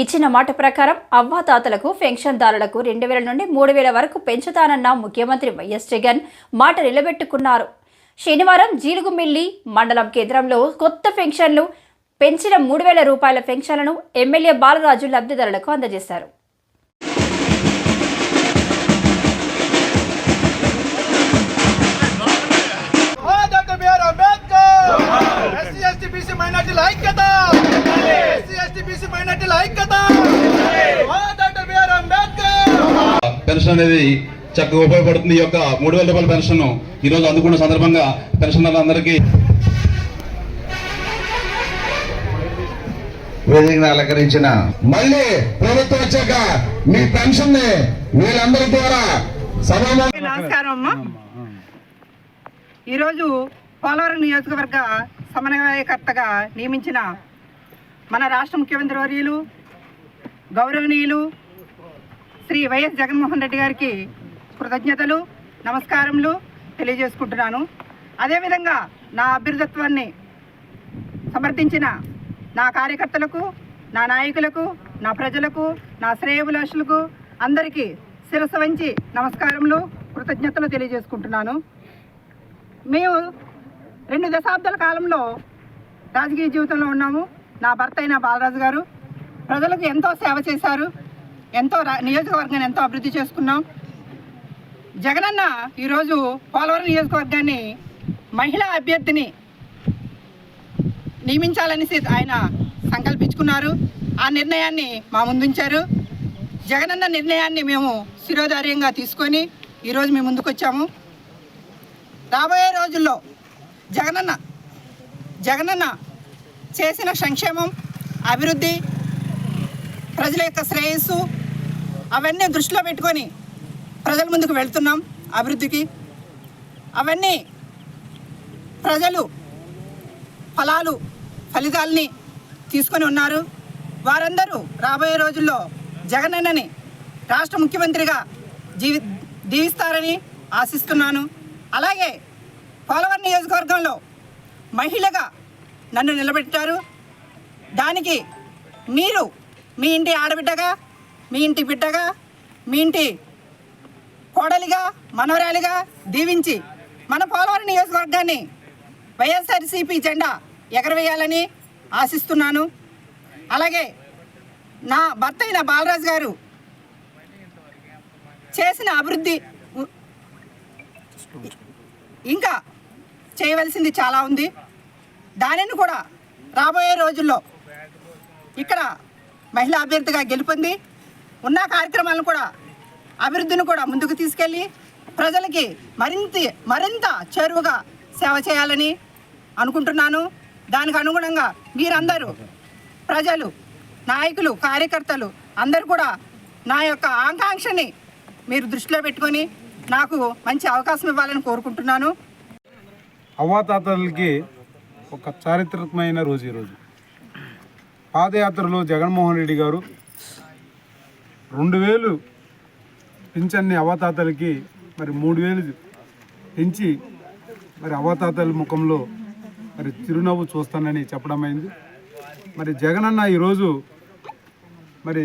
ఇచ్చిన మాట ప్రకారం అవ్వాతాతలకు పెన్షన్దారులకు రెండు వేల నుండి మూడు వేల వరకు పెంచుతానన్న ముఖ్యమంత్రి వైఎస్ జగన్ మాట నిలబెట్టుకున్నారు. శనివారం జీలుగుమిల్లి మండలం కేంద్రంలో కొత్త పెన్షన్లు పెంచిన మూడు వేల రూపాయల పెన్షన్లను ఎమ్మెల్యే బాలరాజు లబ్ధిదారులకు అందజేశారు. పెన్షన్ అనేది చక్కగా ఉపయోగపడుతుంది. ఈ యొక్క మూడు వేల రూపాయల పెన్షన్ ఈ రోజు అందుకున్న సందర్భంగా పెన్షనర్లందరికీ వేదికను అలంకరించిన మళ్ళీ ప్రభుత్వం వచ్చాక మీ పెన్షన్ని వీళ్ళందరి ద్వారా నమస్కారం అమ్మా. ఈరోజు పోలవరం నియోజకవర్గ సమన్వయకర్తగా నియమించిన మన రాష్ట్ర ముఖ్యమంత్రి వర్యులు గౌరవనీయులు శ్రీ వైఎస్ జగన్మోహన్ రెడ్డి గారికి కృతజ్ఞతలు నమస్కారములు తెలియజేసుకుంటున్నాను. అదేవిధంగా నా అభ్యర్థత్వాన్ని సమర్థించిన నా కార్యకర్తలకు నా నాయకులకు నా ప్రజలకు నా శ్రేయభిలాషులకు అందరికీ శిరస్సు వంచి నమస్కారములు కృతజ్ఞతలు తెలియజేసుకుంటున్నాను. మేము రెండు దశాబ్దాల కాలంలో రాజకీయ జీవితంలో ఉన్నాము. నా భర్త అయిన బాలరాజు గారు ప్రజలకు ఎంతో సేవ చేశారు. ఎంతో నియోజకవర్గాన్ని ఎంతో అభివృద్ధి చేసుకున్నాం. జగనన్న ఈరోజు పోలవరం నియోజకవర్గాన్ని మహిళా అభ్యర్థిని నియమించాలనేసి ఆయన సంకల్పించుకున్నారు. ఆ నిర్ణయాన్ని మా ముందుంచారు. జగనన్న నిర్ణయాన్ని మేము శిరోధార్యంగా తీసుకొని ఈరోజు మేము ముందుకొచ్చాము. రాబోయే రోజుల్లో జగనన్న జగనన్న చేసిన సంక్షేమం అభివృద్ధి ప్రజల యొక్క శ్రేయస్సు అవన్నీ దృష్టిలో పెట్టుకొని ప్రజల ముందుకు వెళ్తున్నాం అభివృద్ధికి. అవన్నీ ప్రజలు ఫలాలు ఫలితాలని తీసుకొని ఉన్నారు. వారందరూ రాబోయే రోజుల్లో జగనన్నని రాష్ట్ర ముఖ్యమంత్రిగా జీవి దీవిస్తారని ఆశిస్తున్నాను. అలాగే పోలవరం నియోజకవర్గంలో మహిళగా నన్ను నిలబెట్టారు. దానికి మీరు మీ ఇంటి ఆడబిడ్డగా మీ ఇంటి బిడ్డగా మీ ఇంటి కోడలిగా మనవరాలిగా దీవించి మన పోలవరం నియోజకవర్గాన్ని వైఎస్ఆర్సీపీ జెండా ఎగరవేయాలని ఆశిస్తున్నాను. అలాగే నా భర్త అయిన బాలరాజు గారు చేసిన అభివృద్ధి ఇంకా చేయవలసింది చాలా ఉంది. దానిని కూడా రాబోయే రోజుల్లో ఇక్కడ మహిళా అభ్యర్థిగా గెలుపొంది ఉన్న కార్యక్రమాలను కూడా అభివృద్ధిని కూడా ముందుకు తీసుకెళ్ళి ప్రజలకి మరింత మరింత చేరువగా సేవ చేయాలని అనుకుంటున్నాను. దానికి అనుగుణంగా మీరందరూ ప్రజలు నాయకులు కార్యకర్తలు అందరూ కూడా నా యొక్క ఆకాంక్షని మీరు దృష్టిలో పెట్టుకొని నాకు మంచి అవకాశం ఇవ్వాలని కోరుకుంటున్నాను. అవ్వాతాతలకి ఒక చారిత్రకమైన రోజు ఈరోజు. పాదయాత్రలో జగన్మోహన్ రెడ్డి గారు రెండు వేలు పింఛన్ని అవతాతలకి మరి మూడు వేలు పెంచి మరి అవతాతల ముఖంలో మరి చిరునవ్వు చూస్తానని చెప్పడం అయింది. మరి జగనన్న ఈరోజు మరి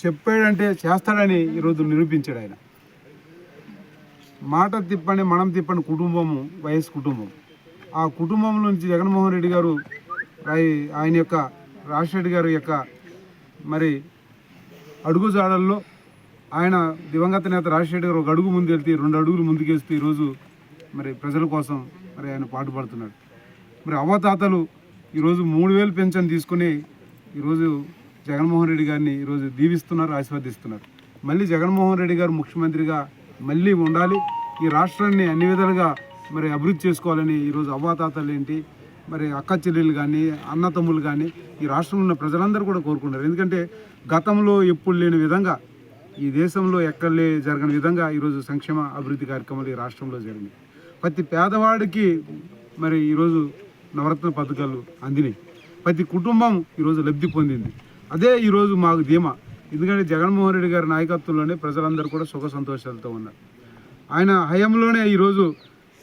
చెప్పాడంటే చేస్తాడని ఈరోజు నిరూపించాడు ఆయన. మాట తిప్పని మనం తిప్పని కుటుంబము వైఎస్ కుటుంబం. ఆ కుటుంబం నుంచి జగన్మోహన్ రెడ్డి గారు ఆయన యొక్క రాజశేఖర్ గారి యొక్క మరి అడుగుజాడల్లో ఆయన దివంగత నేత రాజశేఖర్ గారు ఒక అడుగు ముందు వెళ్తే రెండు అడుగులు ముందుకేస్తే ఈరోజు మరి ప్రజల కోసం మరి ఆయన పాటుపడుతున్నాడు. మరి అవ్వతాతలు ఈరోజు మూడు వేలు పెన్షన్ తీసుకుని ఈరోజు జగన్మోహన్ రెడ్డి గారిని ఈరోజు దీవిస్తున్నారు ఆశీర్వదిస్తున్నారు. మళ్ళీ జగన్మోహన్ రెడ్డి గారు ముఖ్యమంత్రిగా మళ్ళీ ఉండాలి. ఈ రాష్ట్రాన్ని అన్ని విధాలుగా మరి అభివృద్ధి చేసుకోవాలని ఈరోజు అవ్వాతాతలు ఏంటి మరి అక్క చెల్లెలు కానీ అన్నతమ్ములు కానీ ఈ రాష్ట్రంలో ఉన్న ప్రజలందరూ కూడా కోరుకుంటారు. ఎందుకంటే గతంలో ఎప్పుడు లేని విధంగా ఈ దేశంలో ఎక్కడలే జరగని విధంగా ఈరోజు సంక్షేమ అభివృద్ధి కార్యక్రమాలు ఈ రాష్ట్రంలో జరిగినాయి. ప్రతి పేదవాడికి మరి ఈరోజు నవరత్న పథకాలు అందినాయి. ప్రతి కుటుంబం ఈరోజు లబ్ధి పొందింది. అదే ఈరోజు మాకు ధీమా. ఎందుకంటే జగన్మోహన్ రెడ్డి గారి నాయకత్వంలోనే ప్రజలందరూ కూడా సుఖ సంతోషాలతో ఉన్నారు. ఆయన హయాంలోనే ఈరోజు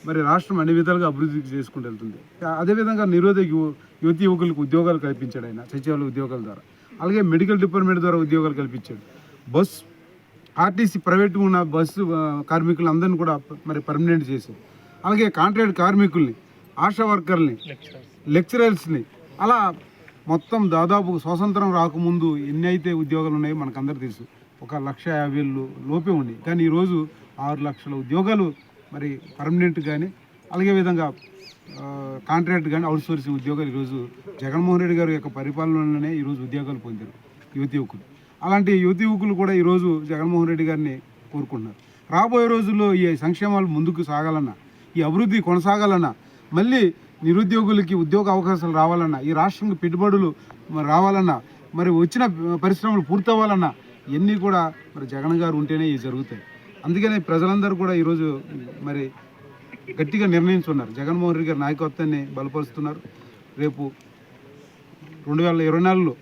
మరి రాష్ట్రం అన్ని విధాలుగా అభివృద్ధి చేసుకుంటూ వెళ్తుంది. అదేవిధంగా నిరోధక యువ యువతి యువకులకు ఉద్యోగాలు కల్పించాడు ఆయన సచివాలయ ఉద్యోగాల ద్వారా. అలాగే మెడికల్ డిపార్ట్మెంట్ ద్వారా ఉద్యోగాలు కల్పించాడు. బస్ ఆర్టీసీ ప్రైవేట్ ఉన్న బస్సు కార్మికులందరినీ కూడా మరి పర్మనెంట్ చేశారు అలాగే కాంట్రాక్ట్ కార్మికుల్ని ఆశా వర్కర్ని లెక్చరర్స్ని అలా మొత్తం దాదాపు స్వాతంత్రం రాకముందు ఎన్ని అయితే ఉద్యోగాలు ఉన్నాయో మనకు అందరు తెలుసు. ఒక లక్ష యాభై వేలు లోపే ఉండి కానీ ఈరోజు ఆరు లక్షల ఉద్యోగాలు మరి పర్మనెంట్ కానీ అలాగే విధంగా కాంట్రాక్ట్ కానీ అవుట్సోర్సింగ్ ఉద్యోగాలు ఈరోజు జగన్మోహన్ రెడ్డి గారి యొక్క పరిపాలనలోనే ఈరోజు ఉద్యోగాలు పొందారు యువతి యువకులు. అలాంటి యువతి యువకులు కూడా ఈరోజు జగన్మోహన్ రెడ్డి గారిని కోరుకుంటున్నారు. రాబోయే రోజుల్లో ఈ సంక్షేమాలు ముందుకు సాగాలన్నా ఈ అభివృద్ధి కొనసాగాలన్నా మళ్ళీ నిరుద్యోగులకి ఉద్యోగ అవకాశాలు రావాలన్నా ఈ రాష్ట్రంకి పెట్టుబడులు మరి రావాలన్నా మరి వచ్చిన పరిశ్రమలు పూర్తవ్వాలన్నా ఇవన్నీ కూడా మరి జగన్ గారు ఉంటేనే ఇవి జరుగుతాయి. అందుకనే ప్రజలందరూ కూడా ఈరోజు మరి గట్టిగా నిర్ణయించున్నారు జగన్మోహన్ రెడ్డి గారి నాయకత్వాన్ని బలపరుస్తున్నారు. రేపు రెండు వేల ఇరవై నాలుగులో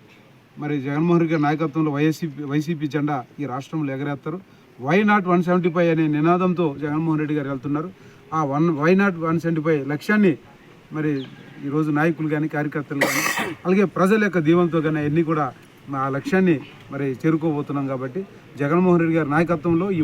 మరి జగన్మోహన్ రెడ్డి గారి నాయకత్వంలో వైఎస్సీపీ వైసీపీ జెండా ఈ రాష్ట్రంలో ఎగరేస్తారు. Why not one seventy five అనే నినాదంతో జగన్మోహన్ రెడ్డి గారు వెళ్తున్నారు. ఆ one why not one seventy five లక్ష్యాన్ని మరి ఈరోజు నాయకులు కానీ కార్యకర్తలు కానీ అలాగే ప్రజల యొక్క దీవంతో కానీ అన్నీ కూడా ఆ లక్ష్యాన్ని మరి చేరుకోబోతున్నాం కాబట్టి జగన్మోహన్ రెడ్డి గారి నాయకత్వంలో